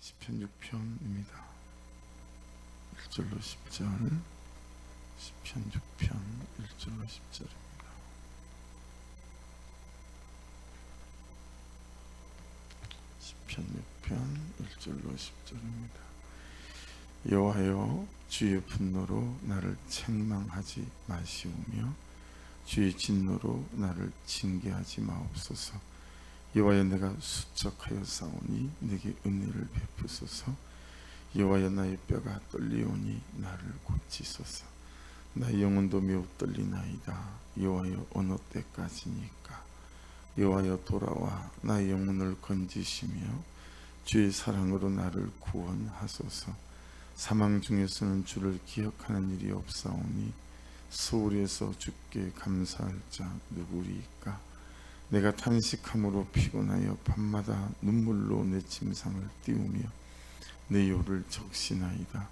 시편 6편입니다. 1절로 10절 시편 6편 1절로 10절입니다. 시편 6편 1절로 10절입니다. 여호와여 주의 분노로 나를 책망하지 마시오며 주의 진노로 나를 징계하지 마옵소서. 여호와여 내가 수척하여 싸우니 내게 은혜를 베푸소서. 여호와여 나의 뼈가 떨리오니 나를 고치소서. 나의 영혼도 매우 떨리나이다. 여호와여 어느 때까지니까? 여호와여 돌아와 나의 영혼을 건지시며 주의 사랑으로 나를 구원하소서. 사망 중에서는 주를 기억하는 일이 없사오니 소울에서 주께 감사할 자 누구리까? 내가 탄식함으로 피곤하여 밤마다 눈물로 내 침상을 띄우며 내 요를 적시나이다.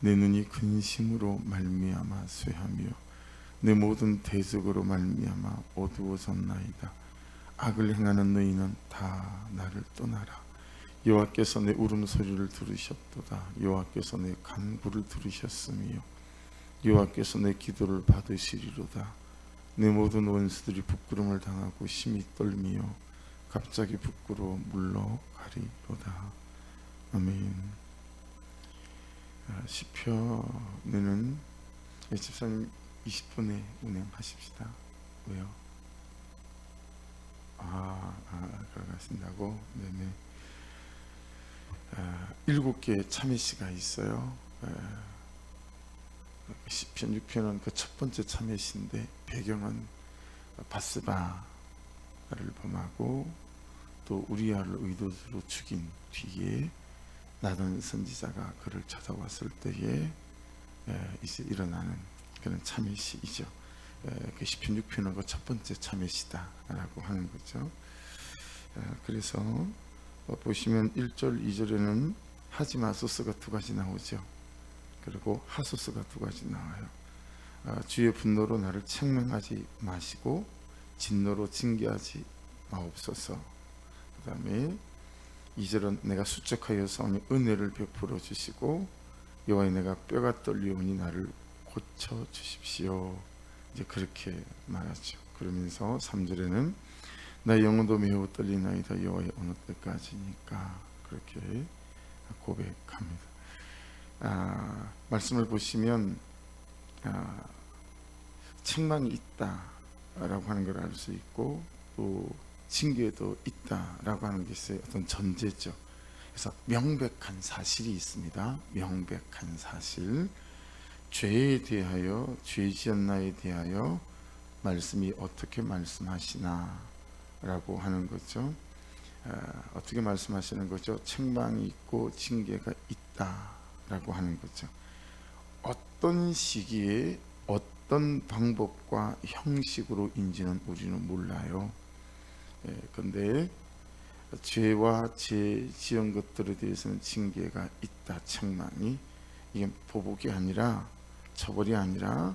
내 눈이 근심으로 말미암아 쇠하며 내 모든 대적으로 말미암아 어두워졌나이다. 악을 행하는 너희는 다 나를 떠나라. 여호와께서 내 울음소리를 들으셨도다. 여호와께서 내 간구를 들으셨으며 여호와께서 내 기도를 받으시리로다. 내 모든 원수들이 부끄럼을 당하고 심히 떨미요 갑자기 부끄러워 물러가리로다. 아멘. 아, 시편에는 집사님 20분에 운행하십시다. 왜요? 아, 아 그러신다고? 네네. 아, 일곱 개의 참회시가 있어요. 에, 시편 6편은 그 첫 번째 참회시인데 배경은 바스바를 범하고 또 우리아를 의도로 죽인 뒤에 나단 선지자가 그를 찾아왔을 때에 에, 이제 일어나는 그런 참회시이죠. 에, 그 시편 6편은 그첫 번째 참회시다라고 하는 거죠. 에, 그래서 어, 보시면 1절, 2절에는 하지 마소서가 두 가지 나오죠. 그리고 하소서가 두 가지 나와요. 아, 주의 분노로 나를 책망하지 마시고 진노로 징계하지 마옵소서. 그 다음에 2절은 내가 수척하여 싸우니 은혜를 베풀어 주시고 여호와의 내가 뼈가 떨리오니 나를 고쳐 주십시오. 이제 그렇게 말하죠. 그러면서 3절에는 나 영혼도 매우 떨리나이다 여호와의 어느 때까지니까 그렇게 고백합니다. 아, 말씀을 보시면 아, 책망이 있다라고 하는 걸 알 수 있고 또 징계도 있다라고 하는 것이 어떤 전제죠. 그래서 명백한 사실이 있습니다. 명백한 사실. 죄에 대하여 죄 지었나에 대하여 말씀이 어떻게 말씀하시나라고 하는 거죠. 아, 어떻게 말씀하시는 거죠? 책망이 있고 징계가 있다라고 하는 거죠. 어떤 시기에 어떤 방법과 형식으로 인지는 우리는 몰라요. 예, 근데 죄와 죄 지은 것들에 대해서는 징계가 있다, 책망이 이게 보복이 아니라 처벌이 아니라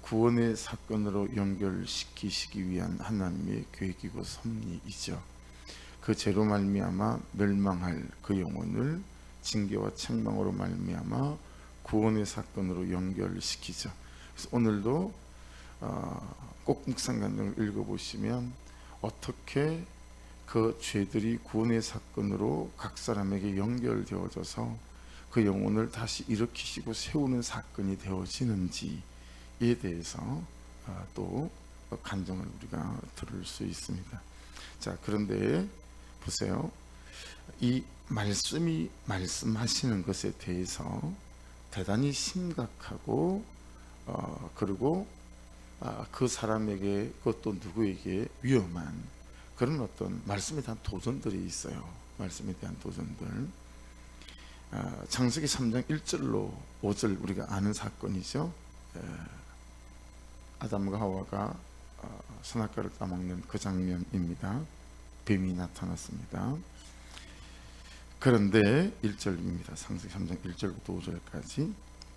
구원의 사건으로 연결시키시기 위한 하나님의 계획이고 섭리이죠. 그 죄로 말미암아 멸망할 그 영혼을 징계와 책망으로 말미암아 구원의 사건으로 연결시키죠. 오늘도 어, 꼭 묵상간을 읽어보시면 어떻게 그 죄들이 구원의 사건으로 각 사람에게 연결되어져서 그 영혼을 다시 일으키시고 세우는 사건이 되어지는지에 대해서 어, 또 간정을 우리가 들을 수 있습니다. 자, 그런데 보세요. 이 말씀이 말씀하시는 것에 대해서 대단히 심각하고 어, 그리고 아, 그 사람에게 그것도 누구에게 위험한 그런 어떤 말씀에 대한 도전들이 있어요. 말씀에 대한 도전들. 아, 창세기 3장 1절로 5절 우리가 아는 사건이죠. 에, 아담과 하와가 어, 선악과를 따먹는 그 장면입니다. 뱀이 나타났습니다. 그런데 1절입니다. 창세기 3장 1절부터 5절까지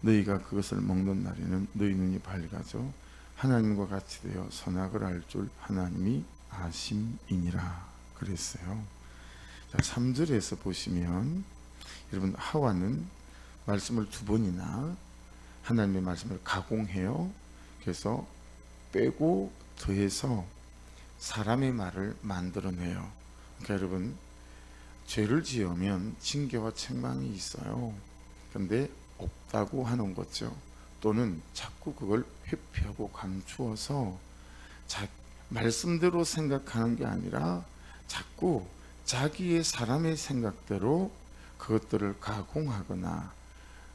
너희가 그것을 먹는 날에는 너희 눈이 밝아져 하나님과 같이 되어 선악을 알 줄 하나님이 아심이니라 그랬어요. 자, 3절에서 보시면 여러분 하와는 말씀을 두 번이나 하나님의 말씀을 가공해요. 그래서 빼고 더해서 사람의 말을 만들어내요. 그러니까 여러분 죄를 지으면 징계와 책망이 있어요. 근데 없다고 하는 거죠. 또는 자꾸 그걸 회피하고 감추어서 자, 말씀대로 생각하는 게 아니라 자꾸 자기의 사람의 생각대로 그것들을 가공하거나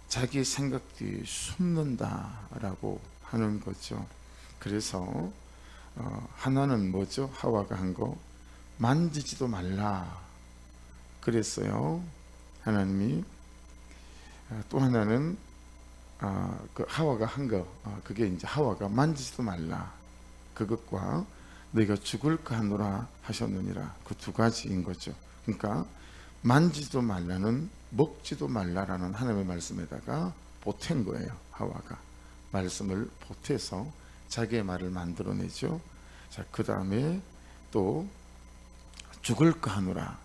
자기의 생각 뒤에 숨는다라고 하는 거죠. 그래서 어, 하나는 뭐죠? 하와가 한 거 만지지도 말라 그랬어요. 하나님이 아, 또 하나는 아, 그 하와가 한 거, 아, 그게 이제 하와가 만지지도 말라. 그것과 너희가 죽을까 하노라 하셨느니라. 그 두 가지인 거죠. 그러니까 만지지도 말라는 먹지도 말라라는 하나님의 말씀에다가 보탠 거예요. 하와가 말씀을 보태서 자기의 말을 만들어내죠. 자, 그 다음에 또 죽을까 하노라.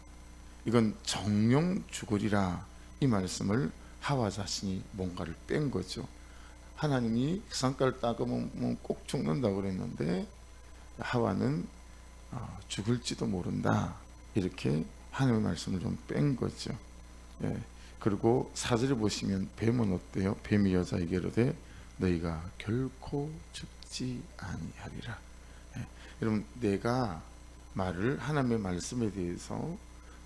이건 정령 죽으리라 이 말씀을 하와 자신이 뭔가를 뺀 거죠. 하나님이 상가를 따가면 뭐꼭 죽는다고 그랬는데 하와는 어, 죽을지도 모른다 이렇게 하나님의 말씀을 좀 뺀 거죠. 예. 그리고 사절에 보시면 뱀은 어때요? 뱀이 여자에게 이르되 너희가 결코 죽지 아니하리라. 예. 여러분 내가 말을 하나님의 말씀에 대해서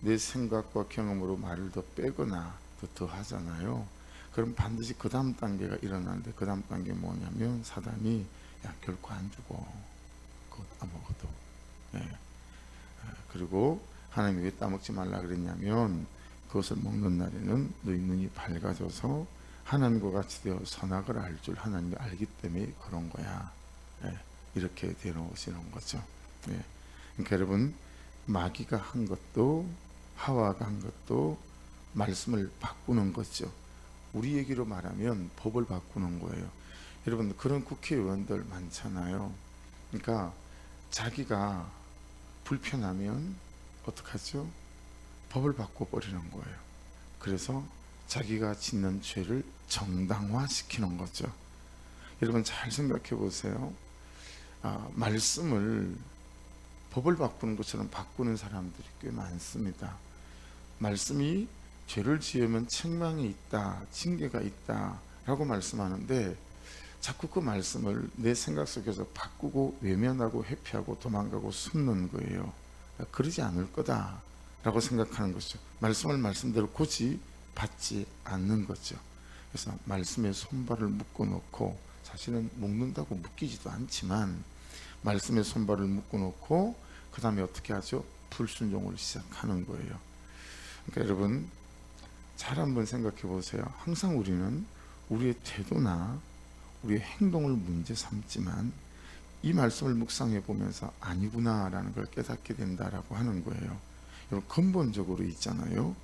내 생각과 경험으로 말을 더 빼거나 더 더하잖아요. 그럼 반드시 그 다음 단계가 일어나는데 그 다음 단계 뭐냐면 사단이 야 결코 안 죽어 그것 아무것도 예. 아, 그리고 하나님이 왜 따먹지 말라 그랬냐면 그것을 먹는 날에는 너희 눈이 밝아져서 하나님과 같이 되어 선악을 알 줄 하나님이 알기 때문에 그런 거야 예. 이렇게 되어오시는 거죠 예. 그러니까 여러분 마귀가 한 것도 하와가 한 것도 말씀을 바꾸는 거죠. 우리 얘기로 말하면 법을 바꾸는 거예요. 여러분 그런 국회의원들 많잖아요. 그러니까 자기가 불편하면 어떡하죠? 법을 바꿔 버리는 거예요. 그래서 자기가 짓는 죄를 정당화시키는 거죠. 여러분 잘 생각해 보세요. 아, 말씀을 법을 바꾸는 것처럼 바꾸는 사람들이 꽤 많습니다. 말씀이 죄를 지으면 책망이 있다, 징계가 있다라고 말씀하는데 자꾸 그 말씀을 내 생각 속에서 바꾸고 외면하고 회피하고 도망가고 숨는 거예요. 그러지 않을 거다라고 생각하는 거죠. 말씀을 말씀대로 고지 받지 않는 거죠. 그래서 말씀에 손발을 묶어 놓고 사실은 묶는다고 묶이지도 않지만 말씀에 손발을 묶어 놓고 그 다음에 어떻게 하죠? 불순종을 시작하는 거예요. 그러니까 여러분 잘 한번 생각해 보세요. 항상 우리는 우리의 태도나 우리의 행동을 문제 삼지만 이 말씀을 묵상해 보면서 아니구나라는 걸 깨닫게 된다라고 하는 거예요. 여러분 근본적으로 있잖아요.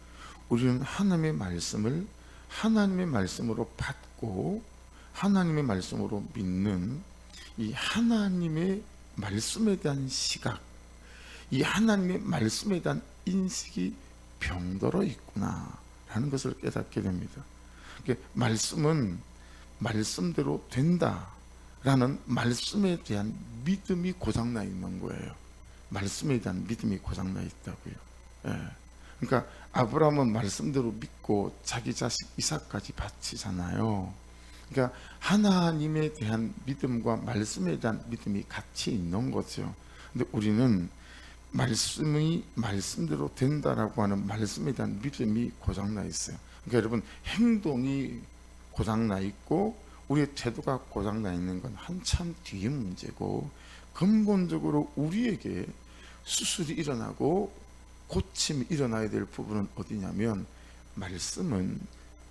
우리는 하나님의 말씀을 하나님의 말씀으로 받고 하나님의 말씀으로 믿는 이 하나님의 말씀에 대한 시각, 이 하나님의 말씀에 대한 인식이 병들어 있구나 라는 것을 깨닫게 됩니다. 말씀은 말씀대로 된다라는 말씀에 대한 믿음이 고장나 있는 거예요. 말씀에 대한 믿음이 고장나 있다고요. 예. 그러니까 아브라함은 말씀대로 믿고 자기 자식 이삭까지 바치잖아요. 그러니까 하나님에 대한 믿음과 말씀에 대한 믿음이 같이 있는 거죠. 근데 우리는 말씀이 말씀대로 된다라고 하는 말씀에 대한 믿음이 고장 나 있어요. 그러니까 여러분 행동이 고장 나 있고 우리의 태도가 고장 나 있는 건 한참 뒤의 문제고 근본적으로 우리에게 수술이 일어나고 고침이 일어나야 될 부분은 어디냐면 말씀은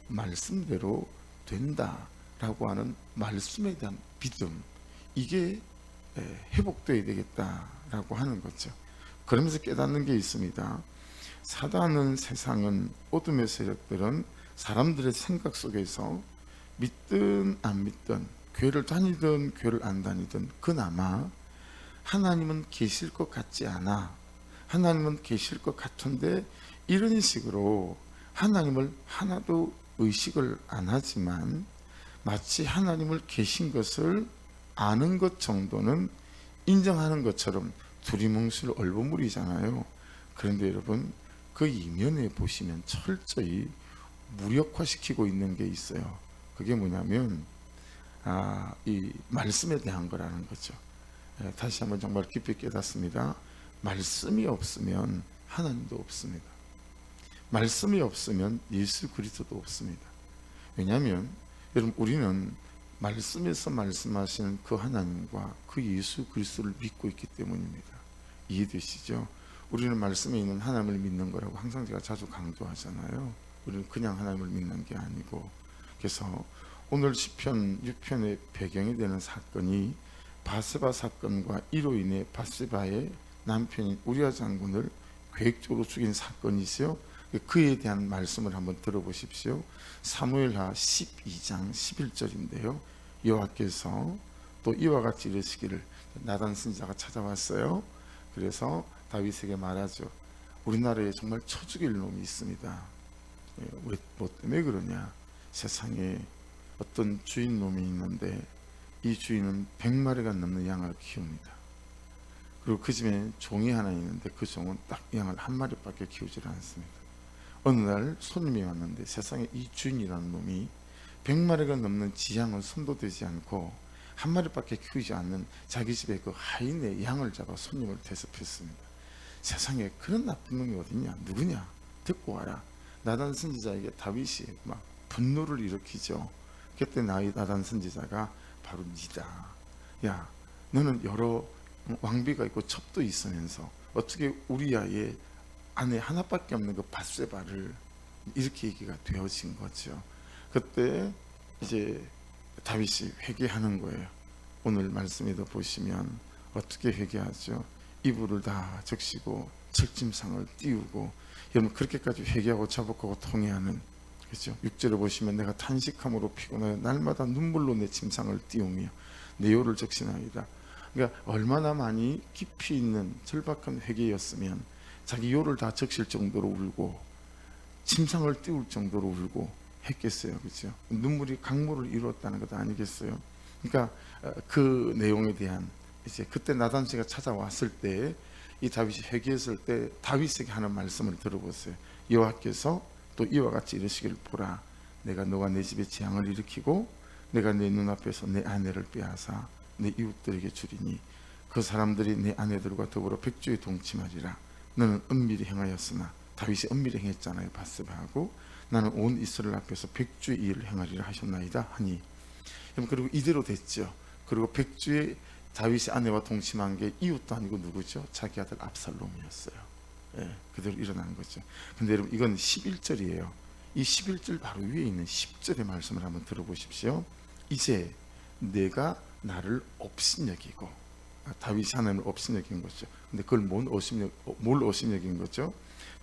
말씀대로 된다라고 하는 말씀에 대한 믿음 이게 에, 회복돼야 되겠다라고 하는 거죠. 그러면서 깨닫는 게 있습니다. 사단은 세상은 어둠의 세력들은 사람들의 생각 속에서 믿든 안 믿든 교회를 다니든 교회를 안 다니든 그나마 하나님은 계실 것 같지 않아. 하나님은 계실 것 같은데 이런 식으로 하나님을 하나도 의식을 안 하지만 마치 하나님을 계신 것을 아는 것 정도는 인정하는 것처럼 두리뭉술 얼버무리잖아요. 그런데 여러분 그 이면에 보시면 철저히 무력화시키고 있는 게 있어요. 그게 뭐냐면 아, 이 말씀에 대한 거라는 거죠. 예, 다시 한번 정말 깊이 깨닫습니다. 말씀이 없으면 하나님도 없습니다. 말씀이 없으면 예수 그리스도도 없습니다. 왜냐하면 여러분 우리는 말씀에서 말씀하시는 그 하나님과 그 예수 그리스도를 믿고 있기 때문입니다. 이해되시죠? 우리는 말씀에 있는 하나님을 믿는 거라고 항상 제가 자주 강조하잖아요. 우리는 그냥 하나님을 믿는 게 아니고 그래서 오늘 시편 6편의 배경이 되는 사건이 바세바 사건과 이로 인해 바세바의 남편인 우리아 장군을 계획적으로 죽인 사건이지요. 그에 대한 말씀을 한번 들어보십시오. 사무엘하 12장 11절인데요. 여호와께서 또 이와 같이 이르시기를 나단 선지자가 찾아왔어요. 그래서 다윗에게 말하죠. 우리나라에 정말 쳐 죽일 놈이 있습니다. 예, 왜, 뭐 때문에 그러냐? 세상에 어떤 주인 놈이 있는데 이 주인은 100마리가 넘는 양을 키웁니다. 그리고 그 집에 종이 하나 있는데 그 종은 딱 양을 한 마리밖에 키우질 않습니다. 어느 날 손님이 왔는데 세상에 이 주인이라는 놈이 100마리가 넘는 지양을 손도 대지 않고 한 마리밖에 키우지 않는 자기 집에 그 하인의 양을 잡아 손님을 대접했습니다. 세상에 그런 나쁜 놈이 어딨냐? 누구냐? 듣고 와라. 나단 선지자에게 다윗이 막 분노를 일으키죠. 그때 나이 나단 선지자가 바로 니다. 야, 너는 여러 왕비가 있고 첩도 있으면서 어떻게 우리아의 아내 하나밖에 없는 그 바세바를 이렇게 얘기가 되어진 거죠. 그때 이제 다윗이 회개하는 거예요. 오늘 말씀에도 보시면 어떻게 회개하죠? 이불을 다 적시고 철짐상을 띄우고 여러분 그렇게까지 회개하고 자복하고 통회하는 그렇죠? 6절에 보시면 내가 탄식함으로 피곤하여 날마다 눈물로 내 침상을 띄우며 내 요를 적신하이다. 그러니까 얼마나 많이 깊이 있는 절박한 회개였으면 자기 요를 다 적실 정도로 울고 침상을 띄울 정도로 울고 했겠어요. 그렇죠? 눈물이 강물을 이루었다는 것 아니겠어요? 그러니까 어, 그 내용에 대한 이제 그때 나단 씨가 찾아왔을 때 이 다윗이 회개했을 때 다윗에게 하는 말씀을 들어보세요. 여호와께서 또 이와 같이 이르시기를 보라 내가 너가 내 집에 재앙을 일으키고 내가 내 눈앞에서 내 아내를 빼앗아 내 이웃들에게 주리니 그 사람들이 내 아내들과 더불어 백주에 동침하리라 너는 은밀히 행하였으나 다윗이 은밀히 행했잖아요 바스바하고 나는 온 이스라엘 앞에서 백주의 일을 행하리라 하셨나이다 하니 그리고 이대로 됐죠 그리고 백주의 다윗의 아내와 동침한 게 이웃도 아니고 누구죠? 자기 아들 압살롬이었어요. 예, 그대로 일어난 거죠. 근데 여러분 이건 11절이에요. 이 11절 바로 위에 있는 10절의 말씀을 한번 들어보십시오. 이제 내가 나를 업신여기고 아, 다윗이 하나님을 업신여긴 거죠. 근데 그걸 뭘 업신여 뭘 업신여긴 거죠?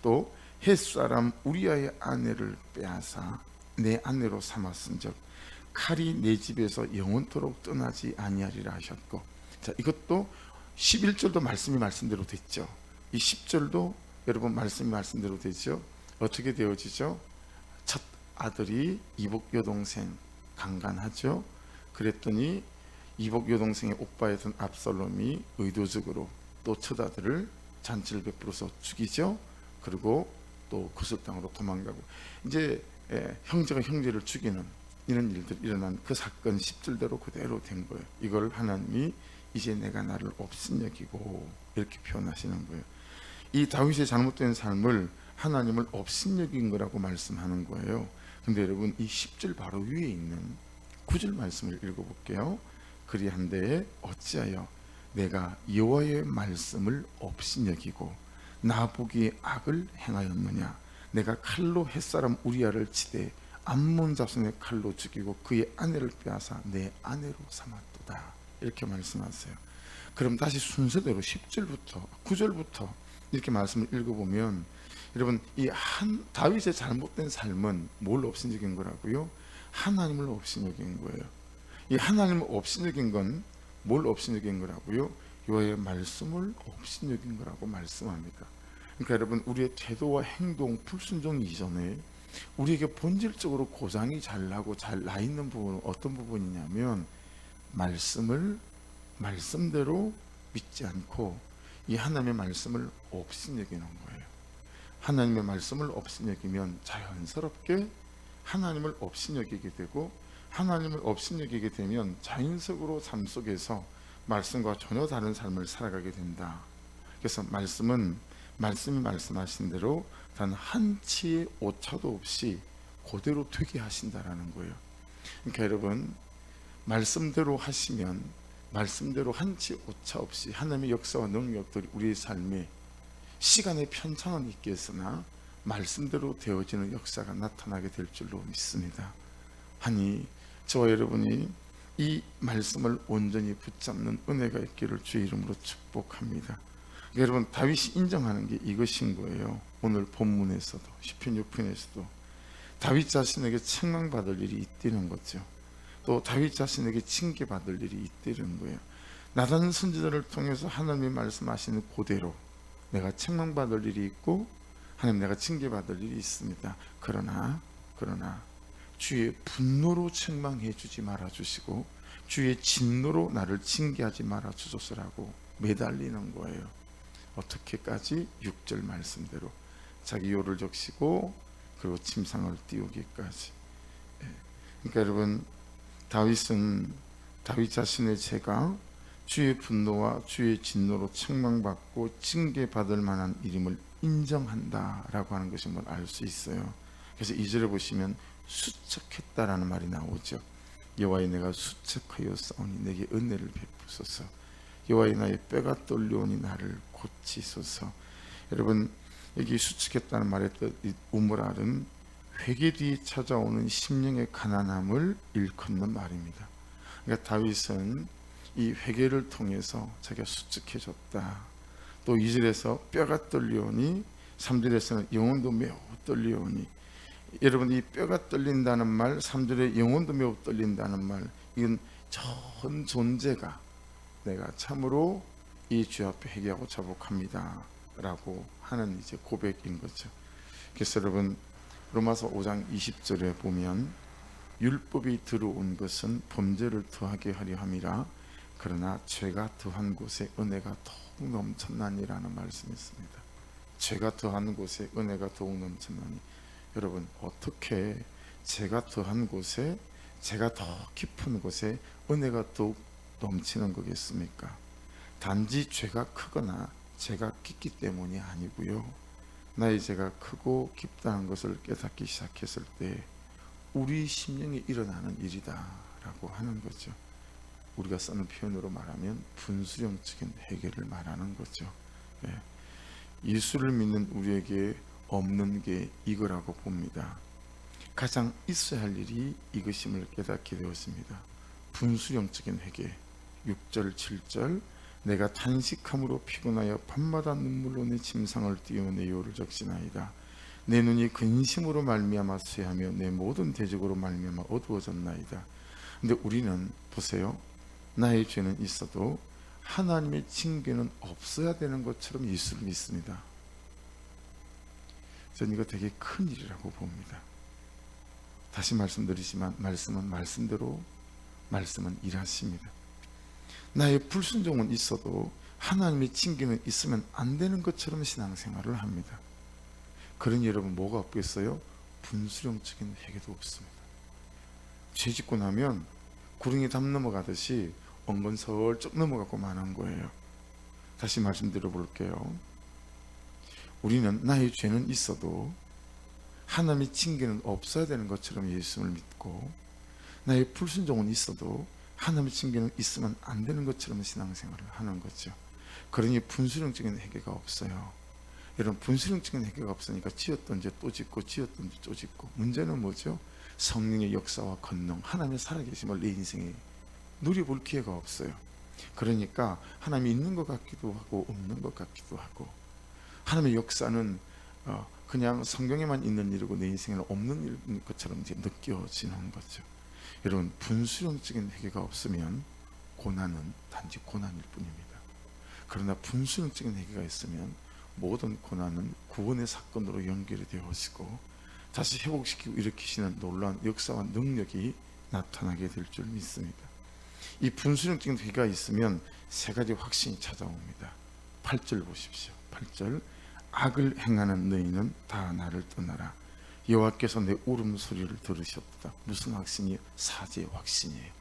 또 햇사람 우리아의 아내를 빼앗아 내 아내로 삼았은즉 칼이 내 집에서 영원토록 떠나지 아니하리라 하셨고 자, 이것도 11절도 말씀이 말씀대로 됐죠. 이 10절도 여러분 말씀이 말씀대로 되죠. 어떻게 되어지죠? 첫 아들이 이복 여동생 강간하죠. 그랬더니 이복 여동생의 오빠였던 압살롬이 의도적으로 또 첫 아들을 잔치를 베풀어서 죽이죠. 그리고 또 구슬 땅으로 도망가고 이제 예, 형제가 형제를 죽이는 이런 일들 일어난 그 사건 10절대로 그대로 된 거예요. 이걸 하나님이 이제 내가 나를 업신여기고 이렇게 표현하시는 거예요. 이 다윗의 잘못된 삶을 하나님을 업신여긴 거라고 말씀하는 거예요. 근데 여러분 이 10절 바로 위에 있는 9절 말씀을 읽어볼게요. 그리한데 어찌하여 내가 여호와의 말씀을 업신여기고 나보기에 악을 행하였느냐 내가 칼로 햇사람 우리아를 치되 암몬 자손의 칼로 죽이고 그의 아내를 빼앗아 내 아내로 삼았도다 이렇게 말씀하세요. 그럼 다시 순서대로 10절부터 9절부터 이렇게 말씀을 읽어보면 여러분 이 한 다윗의 잘못된 삶은 뭘 업신여긴 거라고요? 하나님을 업신여긴 거예요. 이 하나님을 업신여긴 건 뭘 업신여긴 거라고요? 여호와의 말씀을 업신여긴 거라고 말씀합니다. 그러니까 여러분 우리의 태도와 행동 불순종 이전에 우리에게 본질적으로 고장이 잘 나고 잘 나 있는 부분은 어떤 부분이냐면 말씀을 말씀대로 믿지 않고 이 하나님의 말씀을 업신여기는 거예요. 하나님의 말씀을 업신여기면 자연스럽게 하나님을 업신여기게 되고 하나님을 업신여기게 되면 자연적으로 삶 속에서 말씀과 전혀 다른 삶을 살아가게 된다. 그래서 말씀은 말씀이 말씀하신 대로 단 한 치의 오차도 없이 그대로 되게 하신다라는 거예요. 그러니까 여러분 말씀대로 하시면 말씀대로 한 치 오차 없이 하나님의 역사와 능력들이 우리의 삶에 시간의 편차는 있겠으나 말씀대로 되어지는 역사가 나타나게 될 줄로 믿습니다. 하니 저와 여러분이 이 말씀을 온전히 붙잡는 은혜가 있기를 주의 이름으로 축복합니다. 여러분 다윗이 인정하는 게 이것인 거예요. 오늘 본문에서도 시편 6편에서도 다윗 자신에게 책망받을 일이 있다는 거죠. 또 다윗 자신에게 징계받을 일이 있다는 거예요. 나단 선지자를 통해서 하나님이 말씀하시는 그대로 내가 책망받을 일이 있고 하나님 내가 징계받을 일이 있습니다. 그러나 그러나 주의 분노로 책망해 주지 말아 주시고 주의 진노로 나를 징계하지 말아 주소서라고 매달리는 거예요. 어떻게까지 6절 말씀대로 자기 요를 적시고 그리고 침상을 띄우기까지. 예. 그러니까 여러분 다윗은 다윗 자신의 죄가 주의 분노와 주의 진노로 책망받고 징계받을 만한 일임을 인정한다라고 하는 것을 알 수 있어요. 그래서 2절에 보시면 수척했다라는 말이 나오죠. 여호와의 내가 수척하여 싸우니 내게 은혜를 베푸소서. 여호와의 나의 뼈가 떨려오니 나를 고치소서. 여러분 여기 수척했다는 말의 뜻 우물알은 회개 뒤 찾아오는 심령의 가난함을 일컫는 말입니다. 그러니까 다윗은 이 회개를 통해서 자기가 수척해졌다. 또 2절에서 뼈가 떨려오니 3절에서는 영혼도 매우 떨려오니 여러분 이 뼈가 떨린다는 말 3절에 영혼도 매우 떨린다는 말 이건 전 존재가 내가 참으로 이 주 앞에 회개하고 자복합니다 라고 하는 이제 고백인 거죠. 그래서 여러분 로마서 5장 20절에 보면 율법이 들어온 것은 범죄를 더하게 하려 함이라. 그러나 죄가 더한 곳에 은혜가 더욱 넘쳤나니라는 말씀이 있습니다. 죄가 더한 곳에 은혜가 더욱 넘쳤나니 여러분 어떻게 죄가 더한 곳에 죄가 더 깊은 곳에 은혜가 더욱 넘치는 거겠습니까? 단지 죄가 크거나 죄가 깊기 때문이 아니고요. 나의 죄가 크고 깊다는 것을 깨닫기 시작했을 때 우리 심령에 일어나는 일이다라고 하는 거죠. 우리가 쓰는 표현으로 말하면 분수령적인 해결을 말하는 거죠. 예. 예수를 믿는 우리에게 없는 게 이거라고 봅니다. 가장 있어야 할 일이 이것임을 깨닫게 되었습니다. 분수령적인 회개 6절 7절 내가 탄식함으로 피곤하여 밤마다 눈물로 내 침상을 띄워 내 요를 적시나이다. 내 눈이 근심으로 말미암아 쇠하며 내 모든 대적으로 말미암아 어두워졌나이다. 근데 우리는 보세요. 나의 죄는 있어도 하나님의 징계는 없어야 되는 것처럼 예수를 믿습니다. 저는 이거 되게 큰 일이라고 봅니다. 다시 말씀드리지만 말씀은 말씀대로 말씀은 일하십니다. 나의 불순종은 있어도 하나님의 징계는 있으면 안 되는 것처럼 신앙생활을 합니다. 그러니 여러분 뭐가 없겠어요? 분수령적인 회개도 없습니다. 죄 짓고 나면 구릉이 담 넘어가듯이 엉건설쩍 넘어가고 마는 거예요. 다시 말씀드려 볼게요. 우리는 나의 죄는 있어도 하나님의 징계는 없어야 되는 것처럼 예수를 믿고 나의 불순종은 있어도 하나님의 징계는 있으면 안 되는 것처럼 신앙생활을 하는 거죠. 그러니 분수령적인 회개가 없어요. 여러분 분수령적인 회개가 없으니까 지었던 죄 또 짓고 지었던 죄 또 짓고 문제는 뭐죠? 성령의 역사와 권능, 하나님의 살아계심을 내 인생에 누려볼 기회가 없어요. 그러니까 하나님이 있는 것 같기도 하고 없는 것 같기도 하고 하나님의 역사는 어, 그냥 성경에만 있는 일이고 내 인생에는 없는 일인 것처럼 이제 느껴지는 거죠. 여러분 분수령적인 회개가 없으면 고난은 단지 고난일 뿐입니다. 그러나 분수령적인 회개가 있으면 모든 고난은 구원의 사건으로 연결이 되어지고 다시 회복시키고 일으키시는 놀라운 역사와 능력이 나타나게 될 줄 믿습니다. 이 분수령적인 회개가 있으면 세 가지 확신이 찾아옵니다. 8절 보십시오. 8절 악을 행하는 너희는 다 나를 떠나라. 여호와께서 내 울음소리를 들으셨다. 무슨 확신이에요? 사죄의 확신이에요.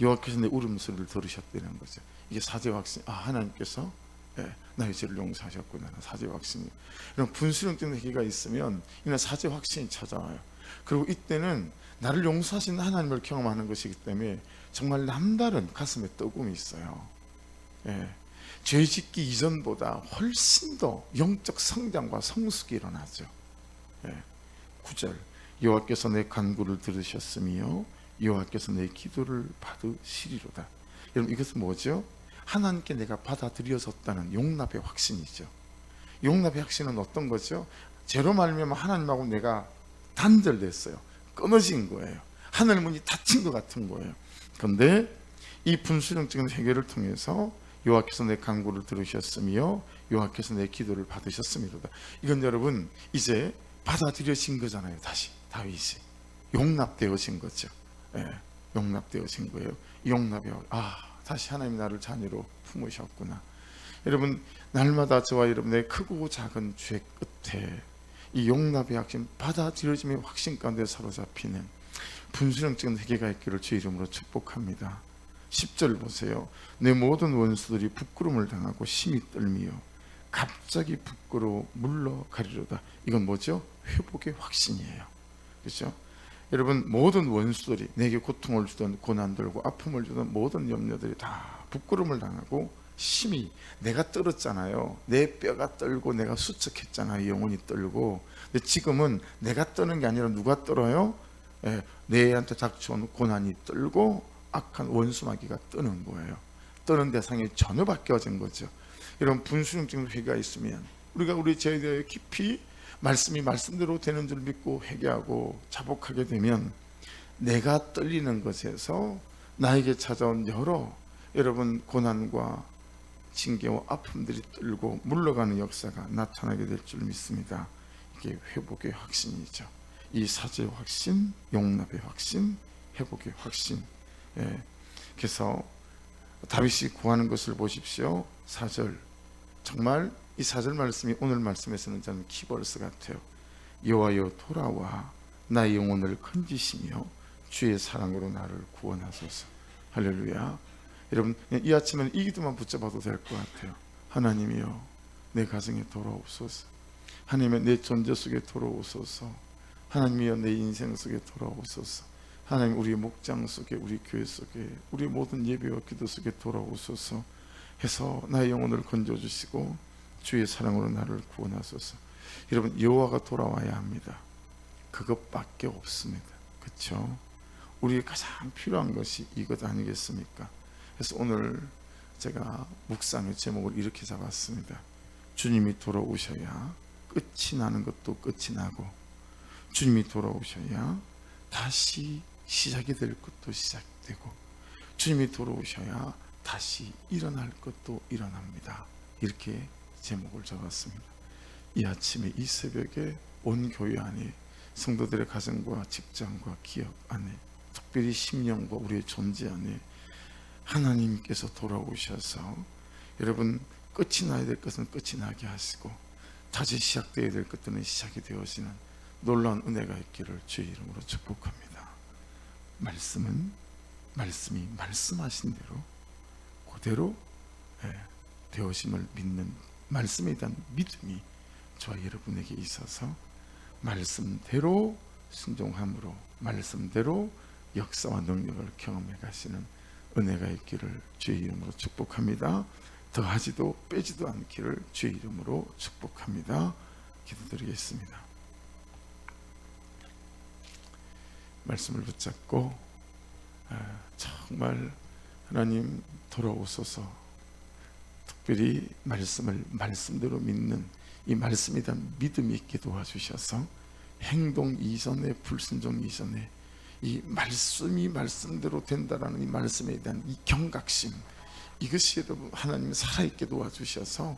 여호와께서 내 울음소리를 들으셨다는 거죠. 이게 사죄 확신. 아 하나님께서 예, 나의 죄를 용서하셨구나. 사죄 확신이. 이런 분수령적인 회개가 있으면 이런 사죄 확신이 찾아와요. 그리고 이때는 나를 용서하신 하나님을 경험하는 것이기 때문에 정말 남다른 가슴에 뜨거움이 있어요. 예. 죄 짓기 이전보다 훨씬 더 영적 성장과 성숙이 일어나죠. 예. 9절 여호와께서 내 간구를 들으셨으며 여호와께서 내 기도를 받으시리로다. 여러분 이것은 뭐죠? 하나님께 내가 받아들여졌다는 용납의 확신이죠. 용납의 확신은 어떤 거죠? 죄로 말미암아 하나님하고 내가 단절됐어요. 끊어진 거예요. 하늘 문이 닫힌 것 같은 거예요. 그런데 이 분수령적인 회개를 통해서 여호와께서 내 간구를 들으셨으며 여호와께서 내 기도를 받으셨습니다. 이건 여러분 이제 받아들여진 거잖아요. 다시 다윗이 용납되어진 거죠. 예, 용납되어진 거예요. 용납이 아 다시 하나님 나를 자녀로 품으셨구나. 여러분 날마다 저와 여러분의 크고 작은 죄 끝에 이 용납의 확신, 받아들여짐의 확신 가운데 사로잡히는 분수령적인 회개가 있기를 주 이름으로 축복합니다. 10절 보세요. 내 모든 원수들이 부끄러움을 당하고 심히 떨미요. 갑자기 부끄러워 물러가리로다. 이건 뭐죠? 회복의 확신이에요. 그렇죠? 여러분 모든 원수들이 내게 고통을 주던 고난들고 아픔을 주던 모든 염려들이 다 부끄러움을 당하고 심히 내가 떨었잖아요. 내 뼈가 떨고 내가 수척했잖아요. 영혼이 떨고. 근데 지금은 내가 떠는 게 아니라 누가 떨어요? 예, 내한테 닥쳐온 고난이 떨고 악한 원수마귀가 뜨는 거예요. 떠는 대상이 전혀 바뀌어진 거죠. 이런 분수령적인 회개가 있으면 우리가 우리 죄에 대해 깊이 말씀이 말씀대로 되는 줄 믿고 회개하고 자복하게 되면 내가 떨리는 것에서 나에게 찾아온 여러 여러분 고난과 징계와 아픔들이 떨고 물러가는 역사가 나타나게 될 줄 믿습니다. 이게 회복의 확신이죠. 이 사죄의 확신, 용납의 확신, 회복의 확신. 예. 그래서 다윗이 구하는 것을 보십시오. 4절. 정말 이 4절 말씀이 오늘 말씀에서는 저는 키버스 같아요. 여호와여 돌아와 나의 영혼을 건지시며 주의 사랑으로 나를 구원하소서. 할렐루야. 여러분 이 아침에는 이 기도만 붙잡아도 될 것 같아요. 하나님이여 내 가정에 돌아오소서. 하나님의 내 존재 속에 돌아오소서. 하나님이여 내 인생 속에 돌아오소서. 하나님 우리 목장 속에 우리 교회 속에 우리 모든 예배와 기도 속에 돌아오소서 해서 나의 영혼을 건져 주시고 주의 사랑으로 나를 구원하소서. 여러분 여호와가 돌아와야 합니다. 그것밖에 없습니다. 그렇죠? 우리의 가장 필요한 것이 이것 아니겠습니까? 그래서 오늘 제가 묵상의 제목을 이렇게 잡았습니다. 주님이 돌아오셔야 끝이 나는 것도 끝이 나고 주님이 돌아오셔야 다시 시작이 될 것도 시작되고 주님이 돌아오셔야 다시 일어날 것도 일어납니다. 이렇게 제목을 잡았습니다. 이 아침에 이 새벽에 온 교회 안에 성도들의 가정과 직장과 기업 안에 특별히 심령과 우리의 존재 안에 하나님께서 돌아오셔서 여러분 끝이 나야 될 것은 끝이 나게 하시고 다시 시작되어야 될 것들은 시작이 되어지는 놀라운 은혜가 있기를 주의 이름으로 축복합니다. 말씀은 말씀이 말씀하신 대로 그대로 예, 되어심을 믿는 말씀에 대한 믿음이 저와 여러분에게 있어서 말씀대로 순종함으로 말씀대로 역사와 능력을 경험해 가시는 은혜가 있기를 주의 이름으로 축복합니다. 더하지도 빼지도 않기를 주의 이름으로 축복합니다. 기도드리겠습니다. 말씀을 붙잡고 아, 정말 하나님 돌아오소서. 특별히 말씀을 말씀대로 믿는 이 말씀에 대한 믿음이 있게 도와주셔서 행동 이전에 불순종 이전에 이 말씀이 말씀대로 된다라는 이 말씀에 대한 이 경각심 이것이 여러분 하나님 살아있게 도와주셔서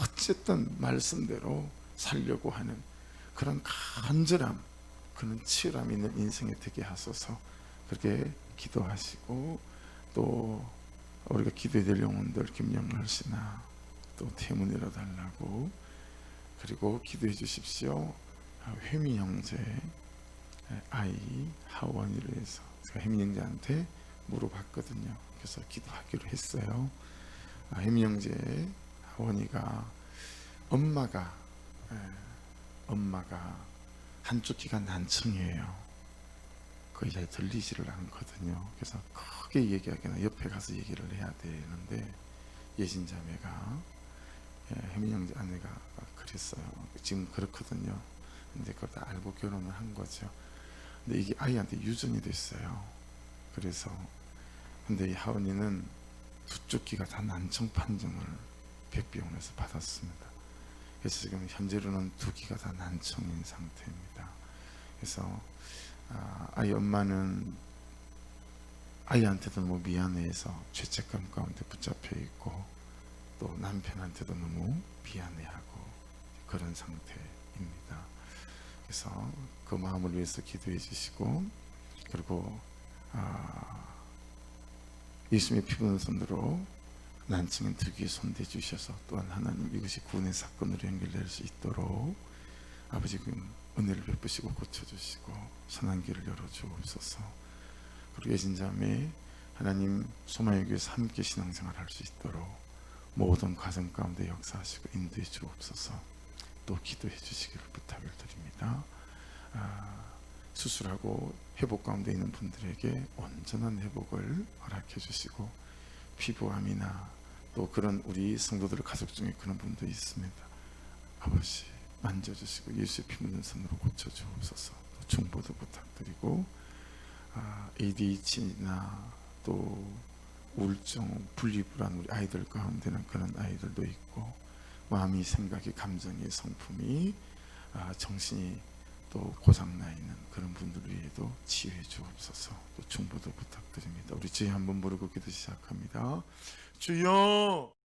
어쨌든 말씀대로 살려고 하는 그런 간절함 그런 치열함 있는 인생이 되게 하소서. 그렇게 기도하시고 또 우리가 기도해야 될 영혼들 김영걸 씨나 또 태문이라 달라고 그리고 기도해 주십시오. 아, 혜미 형제 아이 하원이를 위해서 제가 혜미 형제한테 물어봤거든요. 그래서 기도하기로 했어요. 아, 혜미 형제 하원이가 엄마가 에, 엄마가 한쪽 귀가 난청이에요. 거의 잘 들리지를 않거든요. 그래서 크게 얘기하기나 옆에 가서 얘기를 해야 되는데 예신자매가 예, 혜민 형제 아내가 그랬어요. 지금 그렇거든요. 근데 그걸 다 알고 결혼을 한 거죠. 근데 이게 아이한테 유전이 됐어요. 그래서 근데 이 하은이는 두쪽 귀가 다 난청 판정을 백병원에서 받았습니다. 그래서 지금 현재로는 두 귀가 다 난청인 상태입니다 그래서 아, 아이 엄마는 아이한테도 너무 미안해해서 죄책감 가운데 붙잡혀 있고 또 남편한테도 너무 미안해하고 그런 상태입니다. 그래서 그 마음을 위해서 기도해 주시고 그리고 아, 예수님의 피부는 손으로 난청인 들기에 손대 주셔서 또한 하나님 이것이 구원의 사건으로 연결될 수 있도록 아버지 그 은혜를 베푸시고 고쳐주시고 선한 길을 열어주옵소서. 그리고 예진 자매 하나님 소망의 교회에서 함께 신앙생활 할 수 있도록 모든 과정 가운데 역사하시고 인도해 주옵소서. 또 기도해 주시기를 부탁을 드립니다. 아, 수술하고 회복 가운데 있는 분들에게 온전한 회복을 허락해 주시고 피부암이나 또 그런 우리 성도들 가족 중에 그런 분도 있습니다. 아버지 만져주시고 예수의 피 묻는 손으로 고쳐주옵소서. 또 중보도 부탁드리고 아, ADHD나 또 우울증, 분리불안 우리 아이들 가운데는 그런 아이들도 있고 마음이 생각이 감정이 성품이 아, 정신이 또 고장나 있는 그런 분들 위에도 치유해 주옵소서. 또 중보도 부탁드립니다. 우리 주여 한번 부르고 기도 시작합니다. 주여